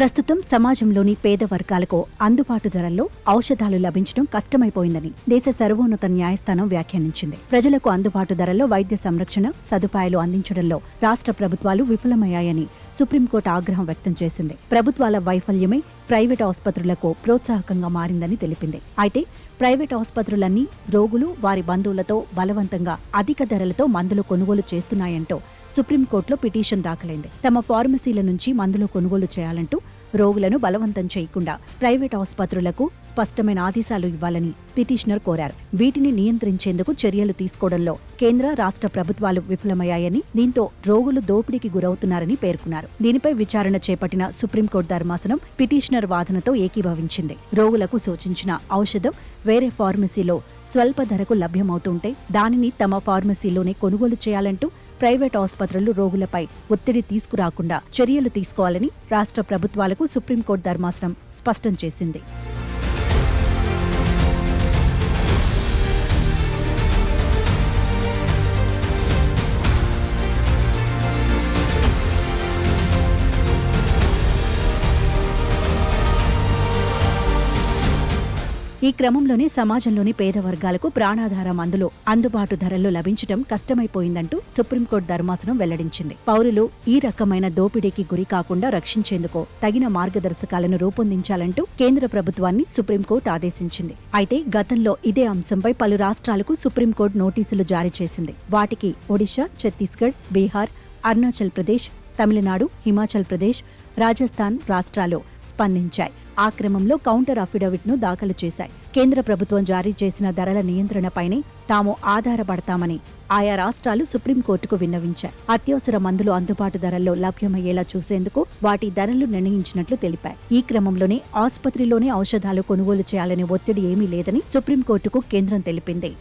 ప్రస్తుతం సమాజంలోని పేద వర్గాలకు అందుబాటు ధరల్లో ఔషధాలు లభించడం కష్టమైపోయిందని దేశ సర్వోన్నత న్యాయస్థానం వ్యాఖ్యానించింది. ప్రజలకు అందుబాటు ధరల్లో వైద్య సంరక్షణ సదుపాయాలు అందించడంలో రాష్ట్ర ప్రభుత్వాలు విఫలమయ్యాయని సుప్రీంకోర్టు ఆగ్రహం వ్యక్తం చేసింది. ప్రభుత్వాల వైఫల్యమే ప్రైవేట్ ఆసుపత్రులకు ప్రోత్సాహకంగా మారిందని తెలిపింది. అయితే ప్రైవేట్ ఆసుపత్రులన్నీ రోగులు వారి బంధువులతో బలవంతంగా అధిక ధరలతో మందులు కొనుగోలు చేస్తున్నాయంటూ సుప్రీంకోర్టులో పిటిషన్ దాఖలైంది. తమ ఫార్మసీల నుంచి మందులు కొనుగోలు చేయాలంటూ రోగులను బలవంతం చేయకుండా ప్రైవేట్ ఆసుపత్రులకు స్పష్టమైన ఆదేశాలు ఇవ్వాలని పిటిషనర్ కోరారు. వీటిని నియంత్రించేందుకు చర్యలు తీసుకోవడంలో కేంద్ర రాష్ట్ర ప్రభుత్వాలు విఫలమయ్యాయని దీంతో రోగులు దోపిడీకి గురవుతున్నారని పేర్కొన్నారు. దీనిపై విచారణ చేపట్టిన సుప్రీంకోర్టు ధర్మాసనం పిటిషనర్ వాదనతో ఏకీభవించింది. రోగులకు సూచించిన ఔషధం వేరే ఫార్మసీలో స్వల్ప ధరకు లభ్యమవుతుంటే దానిని తమ ఫార్మసీలోనే కొనుగోలు చేయాలంటూ ప్రైవేట్ ఆసుపత్రులు రోగులపై ఒత్తిడి తీసుకురాకుండా చర్యలు తీసుకోవాలని రాష్ట్ర ప్రభుత్వాలకు సుప్రీంకోర్టు ధర్మాసనం స్పష్టం చేసింది. ఈ క్రమంలోనే సమాజంలోని పేద వర్గాలకు ప్రాణాధార మందులు అందుబాటు ధరల్లో లభించడం కష్టమైపోయిందంటూ సుప్రీంకోర్టు ధర్మాసనం వెల్లడించింది. పౌరులు ఈ రకమైన దోపిడీకి గురి కాకుండా రక్షించేందుకు తగిన మార్గదర్శకాలను రూపొందించాలంటూ కేంద్ర ప్రభుత్వాన్ని సుప్రీంకోర్టు ఆదేశించింది. అయితే గతంలో ఇదే అంశంపై పలు రాష్ట్రాలకు సుప్రీంకోర్టు నోటీసులు జారీ చేసింది. వాటికి ఒడిశా ఛత్తీస్గఢ్ బీహార్ అరుణాచల్ ప్రదేశ్ తమిళనాడు హిమాచల్ ప్రదేశ్ రాజస్థాన్ రాష్ట్రాలు స్పందించాయి. ఆ క్రమంలో కౌంటర్ అఫిడవిట్ను దాఖలు చేశాయి. కేంద్ర ప్రభుత్వం జారీ చేసిన ధరల నియంత్రణపైనే తాము ఆధారపడతామని ఆయా రాష్ట్రాలు సుప్రీంకోర్టుకు విన్నవించాయి. అత్యవసర మందులు అందుబాటు ధరల్లో లభ్యమయ్యేలా చూసేందుకు వాటి ధరలు నిర్ణయించినట్లు తెలిపాయి. ఈ క్రమంలోనే ఆసుపత్రిలోనే ఔషధాలు కొనుగోలు చేయాలనే ఒత్తిడి ఏమీ లేదని సుప్రీంకోర్టుకు కేంద్రం తెలిపింది.